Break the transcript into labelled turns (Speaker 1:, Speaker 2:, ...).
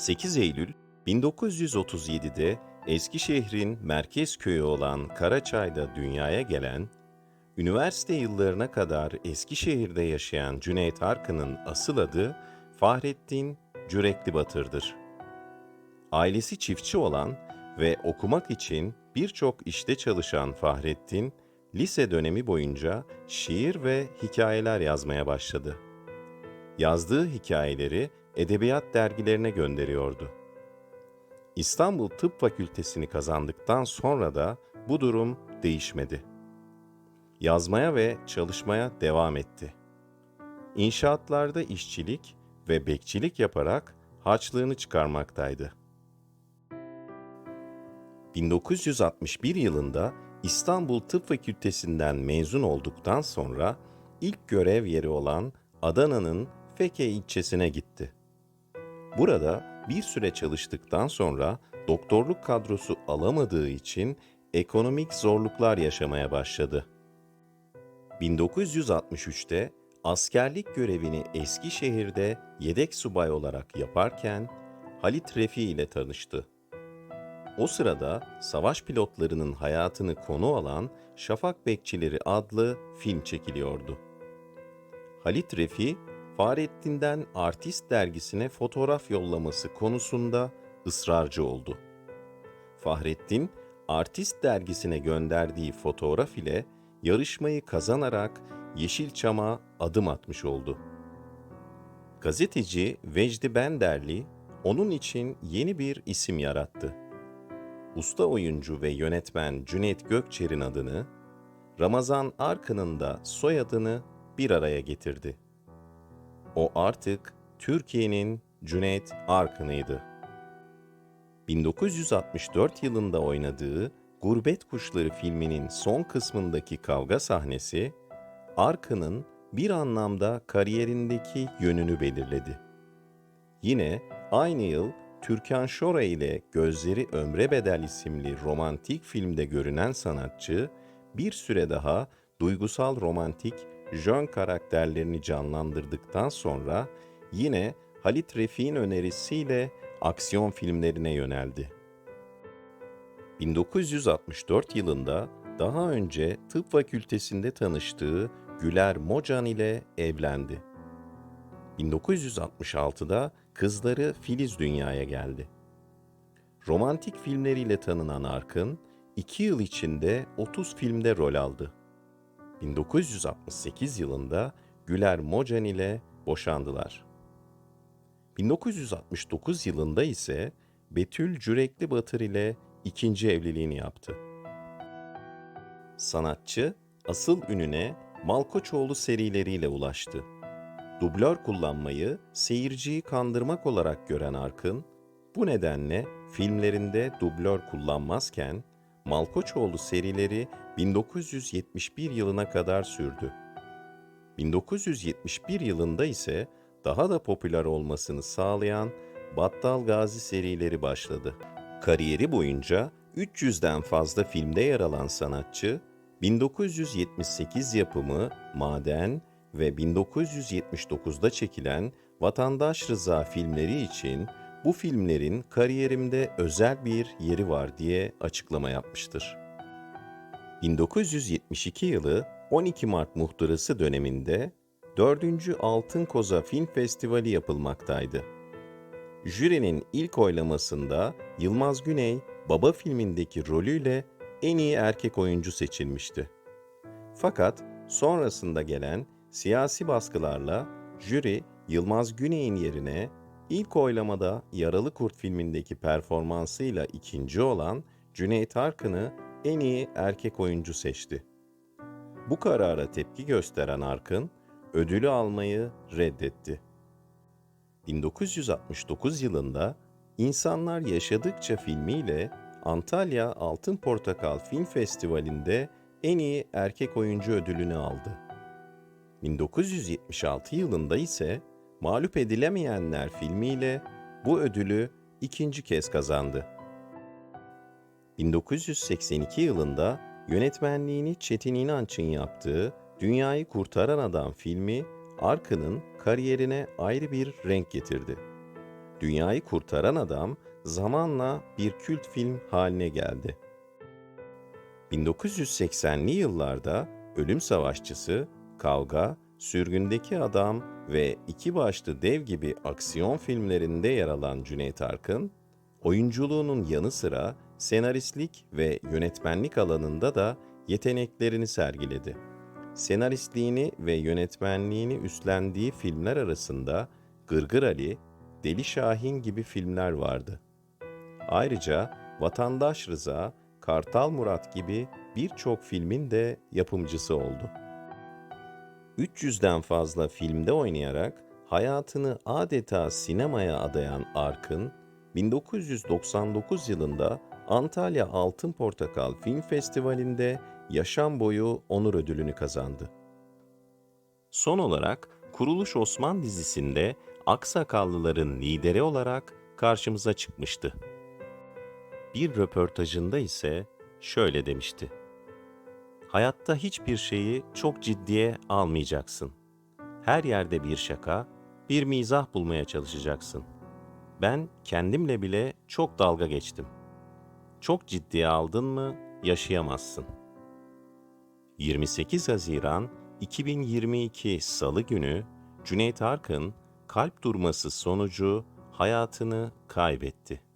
Speaker 1: 8 Eylül 1937'de Eskişehir'in merkez köyü olan Karaçay'da dünyaya gelen, üniversite yıllarına kadar Eskişehir'de yaşayan Cüneyt Arkın'ın asıl adı Fahrettin Cürekli Batır'dır. Ailesi çiftçi olan ve okumak için birçok işte çalışan Fahrettin, lise dönemi boyunca şiir ve hikayeler yazmaya başladı. Yazdığı hikayeleri edebiyat dergilerine gönderiyordu. İstanbul Tıp Fakültesini kazandıktan sonra da bu durum değişmedi. Yazmaya ve çalışmaya devam etti. İnşaatlarda işçilik ve bekçilik yaparak harçlığını çıkarmaktaydı. 1961 yılında İstanbul Tıp Fakültesinden mezun olduktan sonra ilk görev yeri olan Adana'nın Feke ilçesine gitti. Burada bir süre çalıştıktan sonra doktorluk kadrosu alamadığı için ekonomik zorluklar yaşamaya başladı. 1963'te askerlik görevini Eskişehir'de yedek subay olarak yaparken Halit Refi ile tanıştı. O sırada savaş pilotlarının hayatını konu alan Şafak Bekçileri adlı film çekiliyordu. Halit Refi, Fahrettin'den Artist dergisine fotoğraf yollaması konusunda ısrarcı oldu. Fahrettin, Artist dergisine gönderdiği fotoğraf ile yarışmayı kazanarak Yeşilçam'a adım atmış oldu. Gazeteci Vecdi Benderli onun için yeni bir isim yarattı. Usta oyuncu ve yönetmen Cüneyt Gökçer'in adını, Ramazan Arkın'ın da soyadını bir araya getirdi. O artık Türkiye'nin Cüneyt Arkın'ıydı. 1964 yılında oynadığı Gurbet Kuşları filminin son kısmındaki kavga sahnesi, Arkın'ın bir anlamda kariyerindeki yönünü belirledi. Yine aynı yıl Türkan Şoray ile Gözleri Ömre Bedel isimli romantik filmde görünen sanatçı, bir süre daha duygusal romantik jön karakterlerini canlandırdıktan sonra yine Halit Refik'in önerisiyle aksiyon filmlerine yöneldi. 1964 yılında daha önce tıp fakültesinde tanıştığı Güler Mocan ile evlendi. 1966'da kızları Filiz dünyaya geldi. Romantik filmleriyle tanınan Arkın, iki yıl içinde 30 filmde rol aldı. 1968 yılında Güler Mocan ile boşandılar. 1969 yılında ise Betül Cürekli Batır ile ikinci evliliğini yaptı. Sanatçı asıl ününe Malkoçoğlu serileriyle ulaştı. Dublör kullanmayı seyirciyi kandırmak olarak gören Arkın, bu nedenle filmlerinde dublör kullanmazken Malkoçoğlu serileri 1971 yılına kadar sürdü. 1971 yılında ise daha da popüler olmasını sağlayan Battal Gazi serileri başladı. Kariyeri boyunca 300'den fazla filmde yer alan sanatçı, 1978 yapımı Maden ve 1979'da çekilen Vatandaş Rıza filmleri için bu filmlerin kariyerimde özel bir yeri var diye açıklama yapmıştır. 1972 yılı 12 Mart muhtırası döneminde 4. Altın Koza Film Festivali yapılmaktaydı. Jürinin ilk oylamasında Yılmaz Güney, Baba filmindeki rolüyle en iyi erkek oyuncu seçilmişti. Fakat sonrasında gelen siyasi baskılarla jüri Yılmaz Güney'in yerine ilk oylamada Yaralı Kurt filmindeki performansıyla ikinci olan Cüneyt Arkın'ı en iyi erkek oyuncu seçti. Bu karara tepki gösteren Arkın, ödülü almayı reddetti. 1969 yılında İnsanlar Yaşadıkça filmiyle Antalya Altın Portakal Film Festivali'nde en iyi erkek oyuncu ödülünü aldı. 1976 yılında ise Mağlup Edilemeyenler filmiyle bu ödülü ikinci kez kazandı. 1982 yılında yönetmenliğini Çetin İnanç'ın yaptığı Dünyayı Kurtaran Adam filmi Arkın'ın kariyerine ayrı bir renk getirdi. Dünyayı Kurtaran Adam zamanla bir kült film haline geldi. 1980'li yıllarda Ölüm Savaşçısı, Kavga, Sürgündeki Adam ve İki Başlı Dev gibi aksiyon filmlerinde yer alan Cüneyt Arkın, oyunculuğunun yanı sıra senaristlik ve yönetmenlik alanında da yeteneklerini sergiledi. Senaristliğini ve yönetmenliğini üstlendiği filmler arasında Gırgır Ali, Deli Şahin gibi filmler vardı. Ayrıca Vatandaş Rıza, Kartal Murat gibi birçok filmin de yapımcısı oldu. 300'den fazla filmde oynayarak hayatını adeta sinemaya adayan Arkın, 1999 yılında Antalya Altın Portakal Film Festivali'nde yaşam boyu onur ödülünü kazandı. Son olarak Kuruluş Osman dizisinde Aksakallıların lideri olarak karşımıza çıkmıştı. Bir röportajında ise şöyle demişti. Hayatta hiçbir şeyi çok ciddiye almayacaksın. Her yerde bir şaka, bir mizah bulmaya çalışacaksın. Ben kendimle bile çok dalga geçtim. Çok ciddiye aldın mı yaşayamazsın. 28 Haziran 2022 Salı günü Cüneyt Arkın kalp durması sonucu hayatını kaybetti.